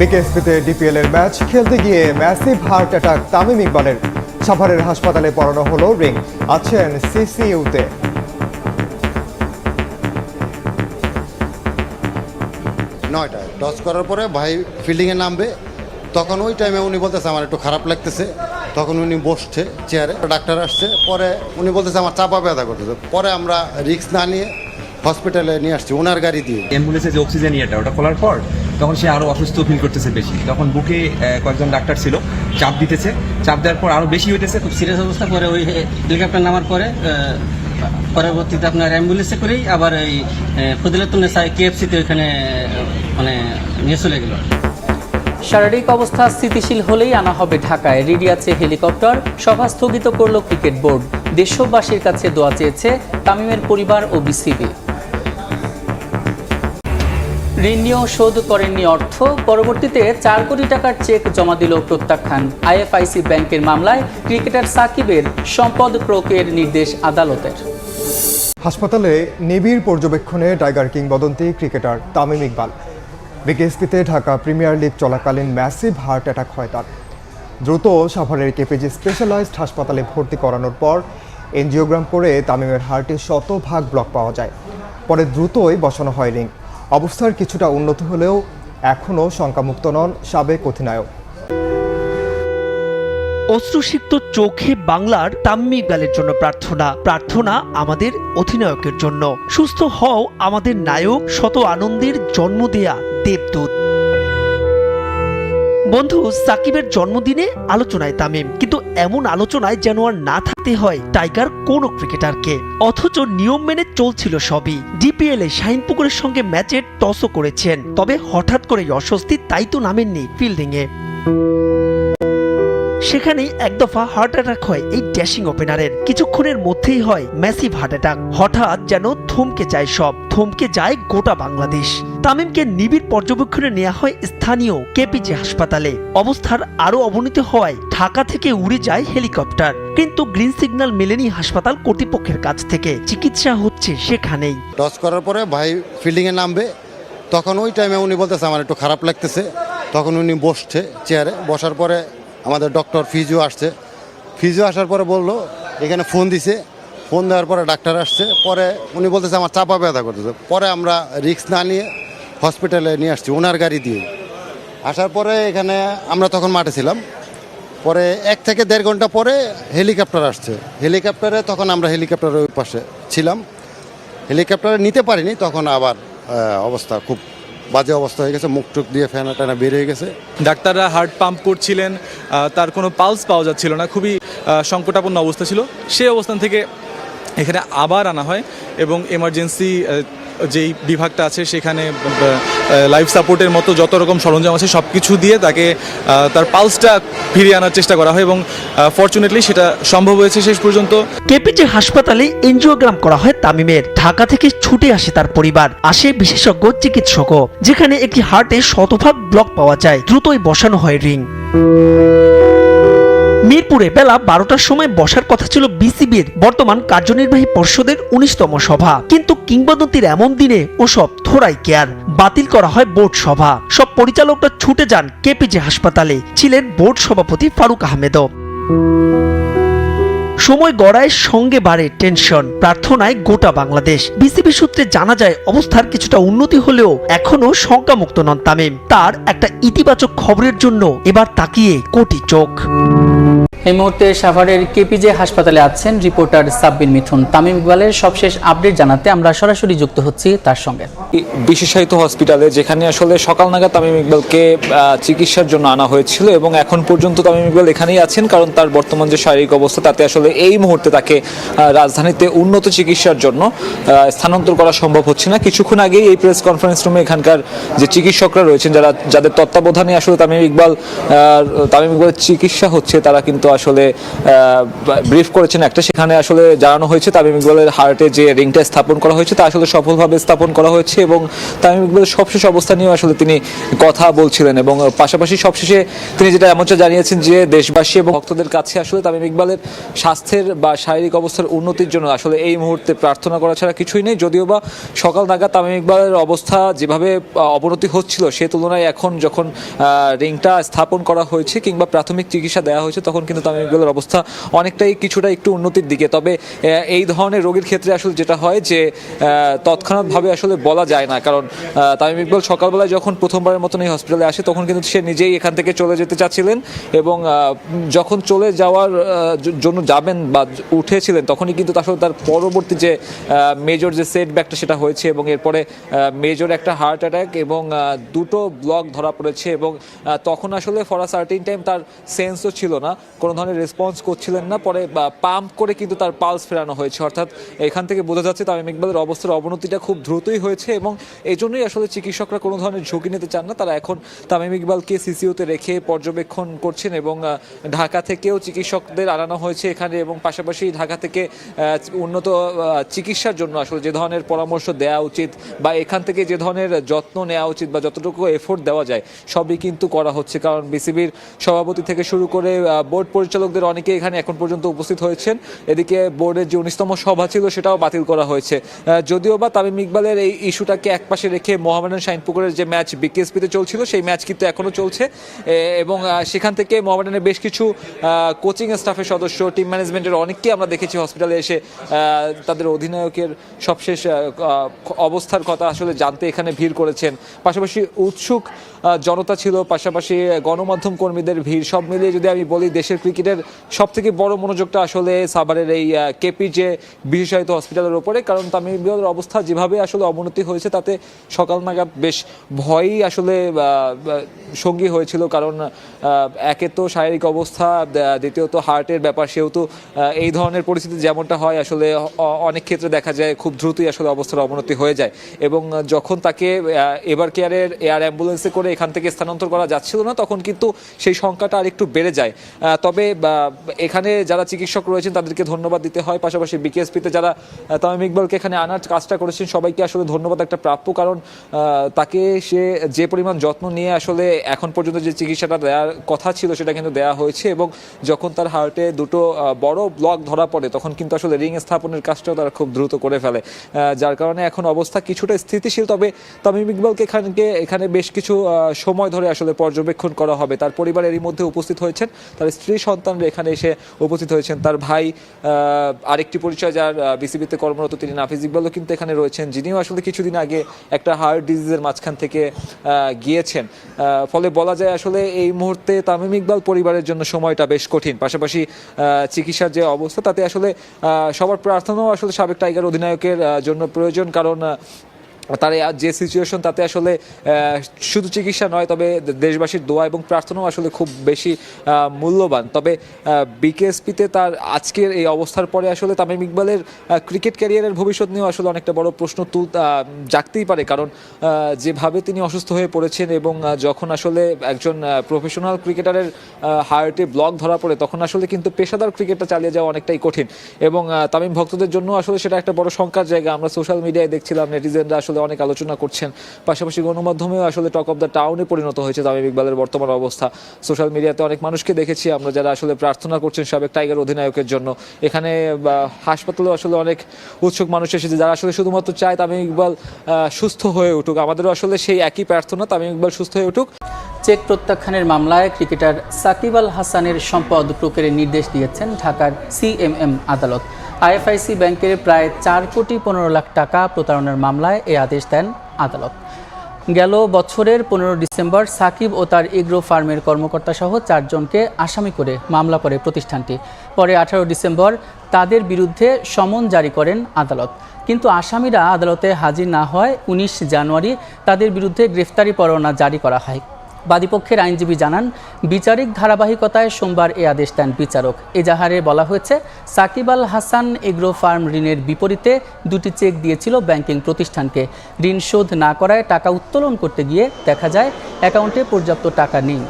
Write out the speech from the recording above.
বিকেএসপিতে DPL এর match খেলতে গিয়ে ম্যাসিভ হার্ট অ্যাটাক তামিম ইকবালের। সাভারের হাসপাতালে পড়ানো হলো রিং, আছেন সিসিইউতে। নয়টায়, টস করার পরে ভাই ফিল্ডিংয়ে নামবে। তখন ওই টাইমে উনি বলতেছে, আমার একটু খারাপ লাগতেছে। তখন উনি বসছে, চেয়ারে। ডাক্তার আসছে, পরে উনি বলতেছে, আমার চাপা ব্যথা করতেছে। পরে আমরা রিস্ক না নিয়ে হসপিটালে নিয়ে আসছি ওনার গাড়ি দিয়ে। অ্যাম্বুলেন্সে যে অক্সিজেন ইয়েটা ওটা খোলার পর তখন সে আরও অসুস্থ ফিল করতেছে বেশি। তখন বুকে কয়েকজন ডাক্তার ছিল চাপ দিতেছে। চাপ দেওয়ার পর আরও বেশি হইতেছে খুব সিরিয়াস অবস্থা পরে ওই হেলিকপ্টার নামার পরে পরবর্তীতে আপনার অ্যাম্বুলেন্সে করেই আবার এই ফজিলাতুন্নেসা কেএফসিতে ওইখানে মানে নিয়ে চলে গেল। শারীরিক অবস্থা স্থিতিশীল হলেই আনা হবে ঢাকায়। রেডি আছে হেলিকপ্টার সভা স্থগিত করল ক্রিকেট বোর্ড। দেশবাসীর কাছে দোয়া চেয়েছে তামিমের পরিবার ও বিসিবি। ঋণ নিয়েও শোধ করেননি অর্থ। পরবর্তীতে চার কোটি টাকার চেক জমা দিল প্রত্যাখ্যান। আইএফআইসি ব্যাংকের মামলায় ক্রিকেটার সাকিবের সম্পদ প্রকের নির্দেশ আদালতের। হাসপাতালে নিবিড় পর্যবেক্ষণে টাইগার কিংবদন্তি ক্রিকেটার তামিম ইকবাল। বিকেএসপিতে ঢাকা প্রিমিয়ার লিগ চলাকালীন ম্যাসিভ হার্ট অ্যাটাক হয় তার। দ্রুত সাভারের কেপিজি স্পেশালাইজড হাসপাতালে ভর্তি করানোর পর এনজিওগ্রাম করে তামিমের হার্টে শতভাগ ব্লক পাওয়া যায়। পরে দ্রুতই বসানো হয় রিং। অবস্থার কিছুটা উন্নত হলেও এখনও শঙ্কামুক্ত নন সাবেক অধিনায়ক। অশ্রুসিক্ত চোখে বাংলার তাম্মি ইকবালের জন্য প্রার্থনা। প্রার্থনা আমাদের অধিনায়কের জন্য। সুস্থ হও আমাদের নায়ক শত আনন্দের জন্ম দেয়া দেবদূত। বন্ধু, সাকিবের জন্মদিনে আলোচনায় তামিম। কিন্তু এমন আলোচনায় যেন আর না থাকতে হয় টাইগার কোন ক্রিকেটারকে। অথচ নিয়ম মেনে চলছিল সবই। ডিপিএল এ শাহিনপুকুরের সঙ্গে ম্যাচের টসও করেছেন। তবে হঠাৎ করে অস্বস্তি তাই তো নামেননি ফিল্ডিংয়ে। সেখানেই এক দফা হার্ট অ্যাটাক হয় এই ড্যাশিং ওপেনারের কিছুক্ষণের মধ্যেই হয় ম্যাসিভ হার্ট অ্যাটাক হঠাৎ যেন থমকে যায় সব। থমকে যায় গোটা বাংলাদেশ। তামিমকে নিবিড় পর্যবেক্ষণে নেওয়া হয় স্থানীয় কেপিজি হাসপাতালে। অবস্থার আরও অবনতি হওয়ায় ঢাকা থেকে উড়ে যায় হেলিকপ্টার। কিন্তু গ্রিন সিগন্যাল মেলেনি হাসপাতাল কর্তৃপক্ষের কাছ থেকে। চিকিৎসা হচ্ছে সেখানেই। টস করার পরে ভাই ফিল্ডিংয়ে নামবে। তখন ওই টাইমে উনি বলতেছে, আমার একটু খারাপ লাগতেছে। তখন উনি বসছে চেয়ারে বসার পরে আমাদের ডক্টর ফিজিও আসছে। ফিজিও আসার পরে বলল, এখানে ফোন দিছে। ফোন দেওয়ার পরে ডাক্তার আসছে। পরে উনি বলতেছে, আমার চাপা ব্যথা করতেছে। পরে আমরা রিস্ক না নিয়ে হসপিটালে নিয়ে আসছি, ওনার গাড়ি দিয়ে। আসার পরে এখানে আমরা তখন মাঠে ছিলাম। পরে এক থেকে দেড় ঘণ্টা পরে হেলিকপ্টার আসছে। হেলিকপ্টারে তখন আমরা হেলিকপ্টারের ওই পাশে ছিলাম। হেলিকপ্টারে নিতে পারিনি, তখন আবার অবস্থা খুব বাজে অবস্থা হয়ে গেছে, মুখ টুক দিয়ে ফ্যানা ট্যানা বের হয়ে গেছে। ডাক্তাররা হার্ট পাম্প করছিলেন তার কোনো পালস পাওয়া যাচ্ছিল না, খুবই সংকটাপন্ন অবস্থা ছিল। সেই অবস্থান থেকে এখানে আবার আনা হয় এবং এমার্জেন্সি যেই বিভাগটা আছে সেখানে লাইফ সাপোর্টের মতো যত রকম সরঞ্জাম আছে সব কিছু দিয়ে তাকে তার পালসটা ফিরিয়ে আনার চেষ্টা করা হয় এবং ফর্চুনেটলি সেটা সম্ভব হয়েছে শেষ পর্যন্ত। কেপিজে হাসপাতালে এনজিওগ্রাম করা হয় তামিমের। ঢাকা থেকে ছুটে আসে তার পরিবার। আসে বিশেষজ্ঞ, চিকিৎসকও। যেখানে একটি হার্টে শতভাগ ব্লক পাওয়া যায়। দ্রুতই বসানো হয় রিং মিরপুরে বেলা বারোটার সময় বসার কথা ছিল বিসিবির বর্তমান কার্যনির্বাহী পর্ষদের উনিশতম সভা। কিন্তু কিংবদন্তির এমন দিনে ওসব থোড়াই কেয়ার। বাতিল করা হয় বোর্ড সভা। সব পরিচালকরা ছুটে যান কেপিজে হাসপাতালে, ছিলেন বোর্ড সভাপতি ফারুক আহমেদও। সময় গড়ায় সঙ্গে বাড়ে টেনশন, প্রার্থনায় গোটা বাংলাদেশ। বিসিবি সূত্রে জানা যায়, অবস্থার কিছুটা উন্নতি হলেও এখনও শঙ্কামুক্ত নন তামিম। তার একটা ইতিবাচক খবরের জন্য এবার তাকিয়ে কোটি চোখ। এই মুহূর্তে সাভারের কেপিজে হাসপাতালে আছেন রিপোর্টার সাব্বির মিথুন তামিম ইকবালের সবশেষ আপডেট জানাতে আমরা সরাসরি যুক্ত হচ্ছি তার সঙ্গে। বিশেষায়িত হসপিটালে, যেখানে আসলে সকাল নাগাদ তামিম ইকবালকে চিকিৎসার জন্য আনা হয়েছিল এবং এখন পর্যন্ত তামিম ইকবাল এখানেই আছেন কারণ তার বর্তমান যে শারীরিক অবস্থা, তাতে আসলে এই মুহূর্তে তাকে রাজধানীতে উন্নত চিকিৎসার জন্য স্থানান্তর করা সম্ভব হচ্ছে না। কিছুক্ষণ আগেই এই প্রেস কনফারেন্স রুমে এখানকার যে চিকিৎসকরা রয়েছেন, যারা, যাদের তত্ত্বাবধানে আসলে তামিম ইকবাল তামিম ইকবালের চিকিৎসা হচ্ছে, তারা কিন্তু আসলে ব্রিফ করেছেন একটা। সেখানে আসলে জানানো হয়েছে তামিম ইকবালের হার্টে যে রিংটা স্থাপন করা হয়েছে, তা আসলে সফলভাবে স্থাপন করা হয়েছে এবং তামিম ইকবালের সবশেষ অবস্থা নিয়েও আসলে তিনি কথা বলছিলেন এবং পাশাপাশি সবশেষে তিনি যেটা এমনটা জানিয়েছেন যে দেশবাসী এবং ভক্তদের কাছে আসলে তামিম ইকবালের স্বাস্থ্যের বা শারীরিক অবস্থার উন্নতির জন্য আসলে এই মুহূর্তে প্রার্থনা করা ছাড়া কিছুই নেই। যদিও বা সকাল নাগাদ তামিম ইকবালের অবস্থা যেভাবে অবনতি হচ্ছিল, সে তুলনায় এখন যখন রিংটা স্থাপন করা হয়েছে কিংবা প্রাথমিক চিকিৎসা দেওয়া হয়েছে, তখন কিন্তু তামিম ইকবালের অবস্থা অনেকটাই কিছুটা একটু উন্নতির দিকে। তবে এই ধরনের রোগীর ক্ষেত্রে আসলে যেটা হয় যে তৎক্ষণাৎভাবে আসলে বলা যায় না। কারণ তামিম ইকবাল সকালবেলায় যখন প্রথমবারের মতন এই হসপিটালে আসে, তখন কিন্তু সে নিজেই এখান থেকে চলে যেতে চাচ্ছিলেন এবং যখন চলে যাওয়ার জন্য যাবেন বা উঠেছিলেন, তখনই কিন্তু আসলে তার পরবর্তী যে মেজর যে সেটব্যাকটা সেটা হয়েছে এবং এরপরে মেজর একটা হার্ট অ্যাটাক এবং দুটো ব্লক ধরা পড়েছে এবং তখন আসলে ফর আ সার্টিন টাইম তার সেন্সও ছিল না। কোনো ধরনের রেসপন্স করছিলেন না পরে পাম্প করে কিন্তু তার পালস ফেরানো হয়েছে। অর্থাৎ এখান থেকে বোঝা যাচ্ছে তামিম ইকবালের অবস্থার অবনতিটা খুব দ্রুতই হয়েছে এবং এই জন্যই আসলে চিকিৎসকরা কোনো ধরনের ঝুঁকি নিতে চান না। তারা এখন তামিম ইকবালকে সিসিউতে রেখে পর্যবেক্ষণ করছেন এবং ঢাকা থেকেও চিকিৎসকদের আনানো হয়েছে এখানে এবং পাশাপাশি ঢাকা থেকে উন্নত চিকিৎসার জন্য আসলে যে ধরনের পরামর্শ দেওয়া উচিত বা এখান থেকে যে ধরনের যত্ন নেওয়া উচিত বা যতটুকু এফোর্ট দেওয়া যায় সবই কিন্তু করা হচ্ছে। কারণ বিসিবির সভাপতি থেকে শুরু করে আহ, বোর্ড পরিচালকদের অনেকে এখানে এখন পর্যন্ত উপস্থিত হয়েছেন। এদিকে বোর্ডের যে উনিশতম সভা ছিল, সেটাও বাতিল করা হয়েছে। যদিও বা তামিম ইকবালের এই ইস্যুটাকে একপাশে রেখে মোহামেডান শাইনপুকুরের যে ম্যাচ বিকেএসপিতে চলছিল, সেই ম্যাচ কিন্তু এখনও চলছে। এবং সেখান থেকে মোহামেডানের বেশ কিছু কোচিং স্টাফের সদস্য, টিম ম্যানেজমেন্টের অনেককে আমরা দেখেছি হসপিটালে এসে তাদের অধিনায়কের সবশেষ অবস্থার কথা আসলে জানতে এখানে ভিড় করেছেন। পাশাপাশি উৎসুক জনতা ছিল, পাশাপাশি গণমাধ্যম কর্মীদের ভিড়, সব মিলিয়ে যদি আমি বলি, দেশের ক্রিকেটের সব থেকে বড় মনোযোগটা আসলে সাভারের এই কেপি যে বিশেষায়িত হসপিটালের উপরে কারণ তামিম ইকবালের অবস্থা যেভাবে আসলে অবনতি হয়েছে, তাতে সকাল নাগাদ বেশ ভয়ই আসলে সঙ্গী হয়েছিল। কারণ একে তো শারীরিক অবস্থা দ্বিতীয়ত হার্টের ব্যাপার, সেহেতু এই ধরনের পরিস্থিতি যেমনটা হয়, আসলে অনেক ক্ষেত্রে দেখা যায় খুব দ্রুতই আসলে অবস্থার অবনতি হয়ে যায়। এবং যখন তাকে এবার কেয়ারের এয়ার অ্যাম্বুলেন্সে করে এখান থেকে স্থানান্তর করা যাচ্ছিল না, তখন কিন্তু সেই সংখ্যাটা আর একটু বেড়ে যায়। তবে এখানে যারা চিকিৎসক রয়েছেন, তাদেরকে ধন্যবাদ দিতে হয়। পাশাপাশি বিকেএসপিতে যারা তামিম ইকবালকে এখানে আনার কাজটা করেছেন, সবাইকে আসলে ধন্যবাদ একটা প্রাপ্য। কারণ তাকে সে যে পরিমাণ যত্ন নিয়ে আসলে এখন পর্যন্ত যে চিকিৎসাটা দেওয়ার কথা ছিল, সেটা কিন্তু দেওয়া হয়েছে এবং যখন তার হার্টে দুটো বড় ব্লক ধরা পড়ে, তখন কিন্তু আসলে রিং স্থাপনের কাজটাও তারা খুব দ্রুত করে ফেলে। যার কারণে এখন অবস্থা কিছুটা স্থিতিশীল, তবে তামিম ইকবালকে এখানকে, এখানে বেশ কিছু সময় ধরে আসলে পর্যবেক্ষণ করা হবে। তার পরিবার এরই মধ্যে উপস্থিত হয়েছেন। তার স্ত্রী সন্তানরা এখানে এসে উপস্থিত হয়েছেন। তার ভাই আরেকটি পরিচয় যার বিসিবিতে কর্মরত তিনি নাফিজ ইকবালও কিন্তু এখানে রয়েছেন, যিনিও আসলে কিছুদিন আগে একটা হার্ট ডিজিজের মাঝখান থেকে গিয়েছেন। ফলে বলা যায় আসলে এই মুহূর্তে তামিম ইকবাল পরিবারের জন্য সময়টা বেশ কঠিন। পাশাপাশি চিকিৎসার যে অবস্থা, তাতে আসলে সবার প্রার্থনাও আসলে সাবেক টাইগার অধিনায়কের জন্য প্রয়োজন। কারণ তার যে সিচুয়েশন তাতে আসলে শুধু চিকিৎসা নয়, তবে দেশবাসীর দোয়া এবং প্রার্থনাও আসলে খুব বেশি মূল্যবান। তবে বিকেএসপিতে তার আজকের এই অবস্থার পরে আসলে তামিম ইকবালের ক্রিকেট ক্যারিয়ারের ভবিষ্যৎ নিয়েও আসলে অনেকটা বড় প্রশ্ন তুল জাগতেই পারে। কারণ যেভাবে তিনি অসুস্থ হয়ে পড়েছেন এবং যখন আসলে একজন প্রফেশনাল ক্রিকেটারের হার্টে ব্লক ধরা পড়ে, তখন আসলে কিন্তু পেশাদার ক্রিকেটটা চালিয়ে যাওয়া অনেকটাই কঠিন। এবং তামিম ভক্তদের জন্য আসলে সেটা একটা বড় শঙ্কার জায়গা। আমরা সোশ্যাল মিডিয়ায় দেখছিলাম নেটিজেনরা আসলে অনেক আলোচনা করছেন। পাশাপাশি গণমাধ্যমেও আসলে টক অফ দ্য টাউনে পরিণত হয়েছে তামিম ইকবালের বর্তমান অবস্থা। সোশ্যাল মিডিয়াতে অনেক মানুষকে দেখেছি আমরা যারা আসলে প্রার্থনা করছেন সাবেক টাইগার অধিনায়কের জন্য। এখানে হাসপাতালেও আসলে অনেক উৎসুক মানুষ এসেছে যারা আসলে শুধুমাত্র চায় তামিম ইকবাল সুস্থ হয়ে উঠুক। আমাদেরও আসলে সেই একই প্রার্থনা, তামিম ইকবাল সুস্থ হয়ে উঠুক। চেক প্রত্যাখ্যানের মামলায় ক্রিকেটার সাকিব আল হাসানের সম্পদ প্রকারের নির্দেশ দিয়েছেন ঢাকার সিএমএম আদালত। আইএফআইসি ব্যাংকের প্রায় চার কোটি পনেরো লাখ টাকা প্রতারণার মামলায় এ আদেশ দেন আদালত। গেল বছরের পনেরো ডিসেম্বর সাকিব ও তার এগ্রো ফার্মের কর্মকর্তা সহ চারজনকে আসামি করে মামলা করে প্রতিষ্ঠানটি। পরে আঠারো ডিসেম্বর তাদের বিরুদ্ধে সমন জারি করেন আদালত। কিন্তু আসামিরা আদালতে হাজির না হয় উনিশ জানুয়ারি তাদের বিরুদ্ধে গ্রেফতারি পরোয়ানা জারি করা হয়। বাদীপক্ষের আইনজীবী জানান, বিচারিক ধারাবাহিকতায় সোমবার এ আদেশ দেন বিচারক। এজাহারে বলা হয়েছে, সাকিব আল হাসান এগ্রো ফার্ম ঋণের বিপরীতে দুটি চেক দিয়েছিল ব্যাংকিং প্রতিষ্ঠানকে। ঋণ শোধ না করায় টাকা উত্তোলন করতে গিয়ে দেখা যায়, অ্যাকাউন্টে পর্যাপ্ত টাকা নেই।